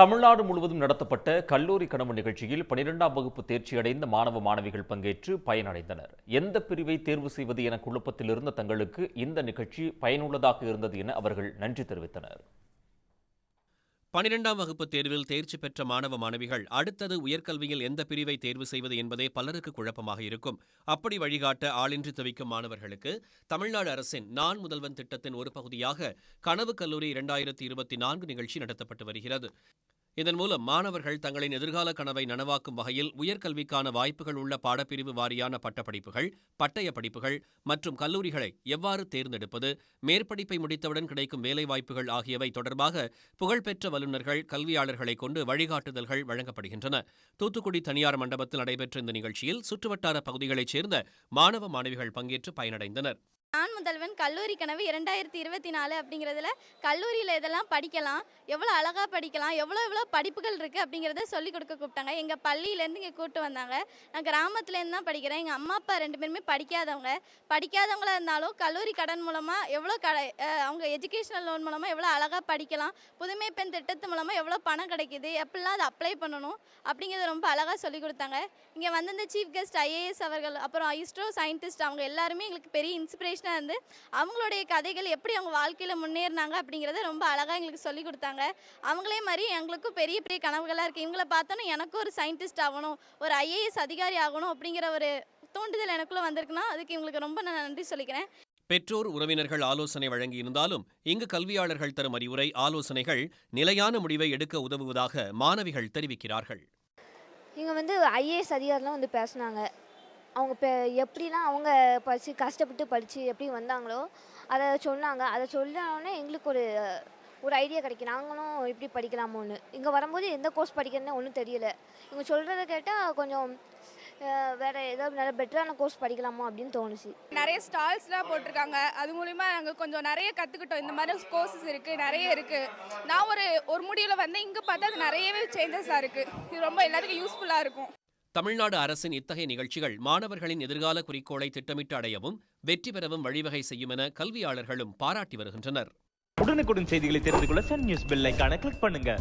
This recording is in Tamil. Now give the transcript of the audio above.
தமிழ்நாடு முழுவதும் நடத்தப்பட்ட கல்லூரி கனவு நிகழ்ச்சியில் பனிரெண்டாம் வகுப்பு தேர்ச்சியடைந்த மாணவ மாணவிகள் பங்கேற்று பயனடைந்தனர். எந்த பிரிவை தேர்வு செய்வது என குழப்பத்தில் இருந்த தங்களுக்கு இந்த நிகழ்ச்சி பயனுள்ளதாக இருந்தது என அவர்கள் நன்றி தெரிவித்தனர். பனிரெண்டாம் வகுப்பு தேர்வில் தேர்ச்சி பெற்ற மாணவ மாணவிகள் அடுத்தது உயர்கல்வியில் எந்த பிரிவை தேர்வு செய்வது என்பதே பலருக்கு குழப்பமாக இருக்கும். அப்படி வழிகாட்ட ஆளின்றி தவிக்கும் மாணவர்களுக்கு தமிழ்நாடு அரசின் நான் முதல்வன் திட்டத்தின் ஒரு பகுதியாக கனவு கல்லூரி இரண்டாயிரத்தி இருபத்தி நான்கு நிகழ்ச்சி நடத்தப்பட்டு வருகிறது. இதன் மூலம் மாணவர்கள் தங்களின் எதிர்கால கனவை நனவாக்கும் வகையில் உயர்கல்விக்கான வாய்ப்புகள் உள்ள பாடப்பிரிவு வாரியான பட்டப்படிப்புகள் பட்டய படிப்புகள் மற்றும் கல்லூரிகளை எவ்வாறு தேர்ந்தெடுப்பது மேற்படிப்பை முடித்தவுடன் கிடைக்கும் வேலைவாய்ப்புகள் ஆகியவை தொடர்பாக புகழ்பெற்ற வல்லுநர்கள் கல்வியாளர்களை கொண்டு வழிகாட்டுதல்கள் வழங்கப்படுகின்றன. தூத்துக்குடி தனியார் மண்டபத்தில் நடைபெற்ற இந்த நிகழ்ச்சியில் சுற்றுவட்டார பகுதிகளைச் சேர்ந்த மாணவ மாணவிகள் பங்கேற்று பயனடைந்தனர். நான் முதல்வன் கல்லூரி கனவு இரண்டாயிரத்தி இருபத்தி நாலு அப்படிங்கிறதுல கல்லூரியில் இதெல்லாம் படிக்கலாம் எவ்வளோ அழகாக படிக்கலாம் எவ்வளோ எவ்வளோ படிப்புகள் இருக்குது அப்படிங்கிறத சொல்லிக் கொடுக்க கூப்பிட்டாங்க. எங்கள் பள்ளியிலேருந்து இங்கே கூப்பிட்டு வந்தாங்க. நான் கிராமத்துலேருந்து தான் படிக்கிறேன். எங்கள் அம்மா அப்பா ரெண்டு பேருமே படிக்காதவங்க. படிக்காதவங்களா இருந்தாலும் கல்லூரி கடன் மூலமாக எவ்வளோ க அவங்க எஜுகேஷனல் லோன் மூலமாக எவ்வளோ அழகாக படிக்கலாம் புதுமை பெண் திட்டத்து மூலமாக எவ்வளோ பணம் கிடைக்குது எப்படிலாம் அதை அப்ளை பண்ணணும் அப்படிங்கிறத ரொம்ப அழகாக சொல்லிக் கொடுத்தாங்க. இங்கே வந்திருந்த சீஃப் கெஸ்ட் ஐஏஎஸ் அவர்கள் அப்புறம் இஸ்ரோ சயின்டிஸ்ட் அவங்க எல்லாருமே எங்களுக்கு பெரிய இன்ஸ்பிரேஷன் இன்ஸ்பிரேஷனாக இருந்து அவங்களுடைய கதைகள் எப்படி அவங்க வாழ்க்கையில் முன்னேறினாங்க? அப்படிங்கிறத ரொம்ப அழகாக எங்களுக்கு சொல்லிக் கொடுத்தாங்க. அவங்களே மாதிரி எங்களுக்கும் பெரிய பெரிய கனவுகளாக இருக்குது இவங்கள பார்த்தோன்னே எனக்கும் ஒரு சயின்டிஸ்ட் ஆகணும் ஒரு ஐஏஎஸ் அதிகாரி ஆகணும் அப்படிங்கிற ஒரு தூண்டுதல் எனக்குள்ளே வந்திருக்குன்னா அதுக்கு இவங்களுக்கு ரொம்ப நான் நன்றி சொல்லிக்கிறேன். பெற்றோர் உறவினர்கள் ஆலோசனை வழங்கியிருந்தாலும் இங்கு கல்வியாளர்கள் தரும் அறிவுரை ஆலோசனைகள் நிலையான முடிவை எடுக்க உதவுவதாக மாணவிகள் தெரிவிக்கிறார்கள். இங்கே வந்து ஐஏஎஸ் அதிகாரிலாம் வந்து பேசுனாங்க. அவங்க இப்போ எப்படிலாம் அவங்க படித்து கஷ்டப்பட்டு படித்து எப்படி வந்தாங்களோ அதை சொன்னாங்க. அதை சொன்னோடனே எங்களுக்கு ஒரு ஒரு ஐடியா கிடைக்கும் நாங்களும் இப்படி படிக்கலாமோன்னு. இங்கே வரும்போது எந்த கோர்ஸ் படிக்கிறதுன்னு ஒன்றும் தெரியல. இவங்க சொல்கிறத கேட்டால் கொஞ்சம் வேறு ஏதாவது நல்ல பெட்டரான கோர்ஸ் படிக்கலாமா அப்படின்னு தோணுச்சு. நிறைய ஸ்டால்ஸ்லாம் போட்டிருக்காங்க. அது மூலிமா நாங்கள் கொஞ்சம் நிறைய கற்றுக்கிட்டோம் இந்த மாதிரி கோர்சஸ் இருக்குது நிறைய இருக்குது நான் ஒரு ஒரு முடிவில் வந்து இங்கே பார்த்தா அது நிறையவே சேஞ்சஸாக இருக்குது இது ரொம்ப எல்லாத்துக்கும் யூஸ்ஃபுல்லாக இருக்கும். தமிழ்நாடு அரசின் இத்தகைய நிகழ்ச்சிகள் மாணவர்களின் எதிர்கால குறிக்கோளை திட்டமிட்டு அடையவும் வெற்றி பெறவும் வழிவகை செய்யும் என கல்வியாளர்களும் பாராட்டி வருகின்றனர். உடனுக்குடன் செய்திகளை தெரிந்து கொள்ள சன் நியூஸ் பெல்லைக்கான கிளிக் பண்ணுங்க.